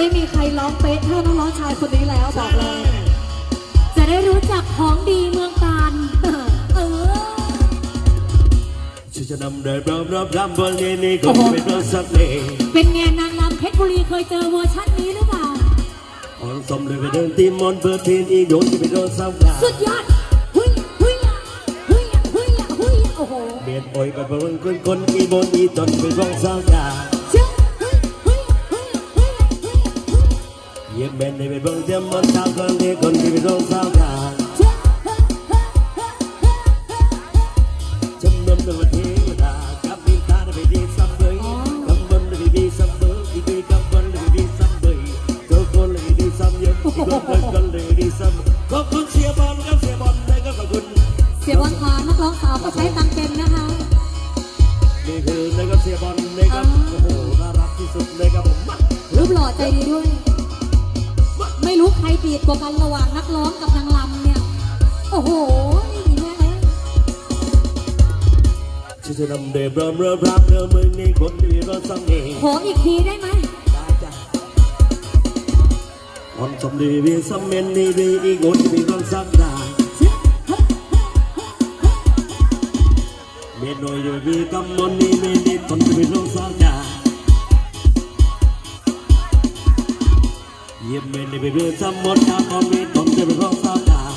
ไม่มีใครร้องเป๊ะเท่าน้องร้องชายคนนี้แล้วบอกเลย จะได้รู้จักของดีเมืองการเออฉันจะนำเดินรอบรอบรำบนนี้นี่คงเป็นรถสักเน่เป็นไงนางรำเพชรบุรีเคยเจอเวอร์ชันนี้หรือเปล่าอ่อนสมเลยไปเดินตีมอนเปิดเพลงอีกโดนจะเป็นรถสักดาสุดยอดหุยหุยหุยหุยหุยโอ้โหเบียดโอยไปเพราะว่าคนคนอีบนอีตนเป็นรถสักดา เยี่ยมแม่ในเป็นรถเทียมมันชาวคนที่คนที่เป็นรถสักดาเชื่อเฮ้เฮ้เฮ้เฮ้เฮ้เฮ้จำนวนเป็นวันเทวดากับดินตาได้ไปดีสัมเบยกำบนได้ไปดีสัมเบยอีกกำบนได้ไปดีสัมเบยเจ้าคนเลยดีสัมเยอะอีกคนคนเลยดีสัมขอบคุณเสียบอลครับเสียบอลเลยก็ขอบคุณเสียวันทานนักร้องสาวก็ใช้ตังเต็มนะคะ นี่คือนะครับเสียบอลนะครับโอ้โหน่ารักที่สุดเลยครับผมมา รูปหล่อใจดีด้วยไม่ รู้ใครดีดกว่ากันระหว่างนักร้องกับนางรำเนี่ย โอ้โหแม่เอ้ยฉันจะนำเดิมเริ่มเริ่มรับเริ่มมึงนี่คนที่มีรถสังเองขออีกทีได้ไหมได้จ้ะคนสมดีมีสัมเมนนี่ดีอีกคนที่มีรถสักดาเมียน้อยจะมีกำมลนี่มีดีคนที่มีรถสักดา เยี่ยมเมนนี่เป็นเรื่องสมมตินะคนมีคนที่มีรถสักดา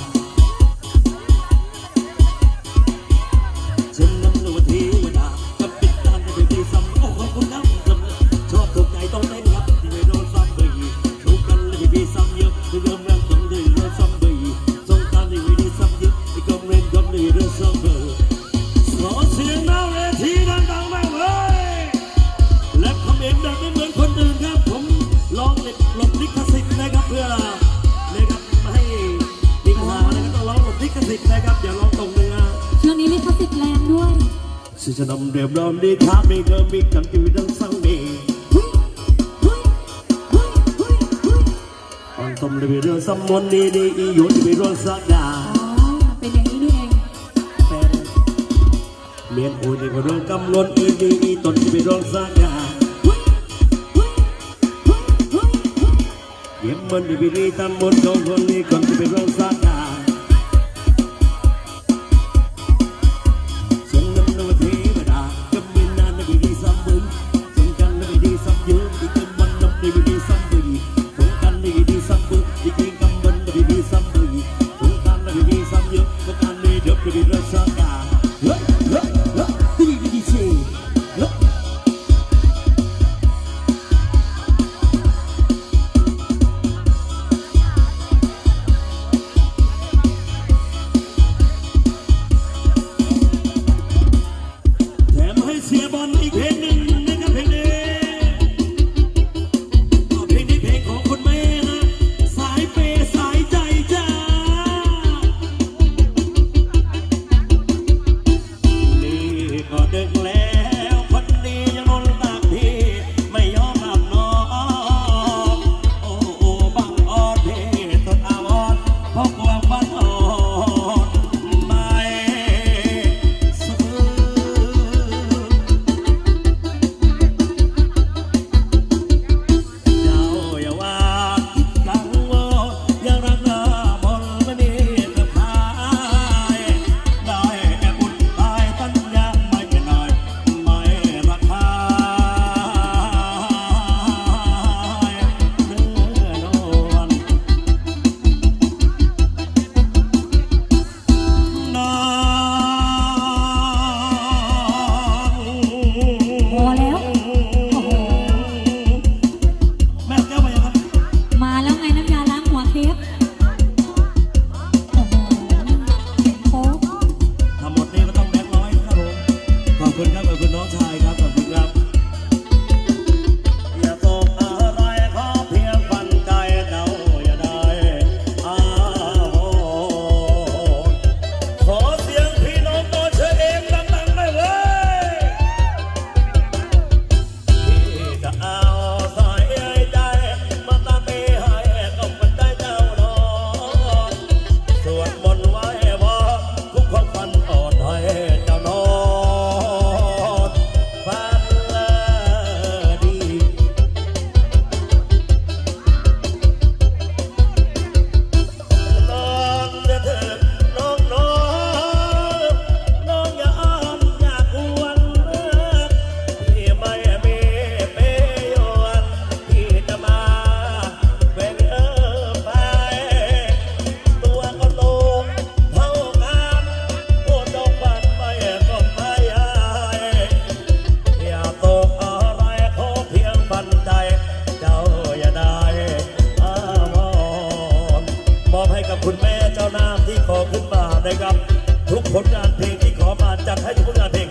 ฉันจะนำเรียบรอมดีครับมีเกินมีกันอยู่ดังสังดีหุยหุยหุยหุยหุยอ่อนสมเลยเรื่องสมมนนี่ดีอีหยุดไปรถสักดาอ๋อเป็นอย่างนี้นี่เองเป็นเมียนโอ้ยในเรื่องกำลนอีดีอีตนที่ไปรถสักดาเยี่ยมมันดีไปดีตามมนของคนนี้คนที่ไปรถสักดาฉัน กา ให้กับคุณแม่เจ้าน้ำที่ขอขึ้นมานะครับ ทุกผลงานเพลงที่ขอมาจัดให้ทุกผลงานเพลง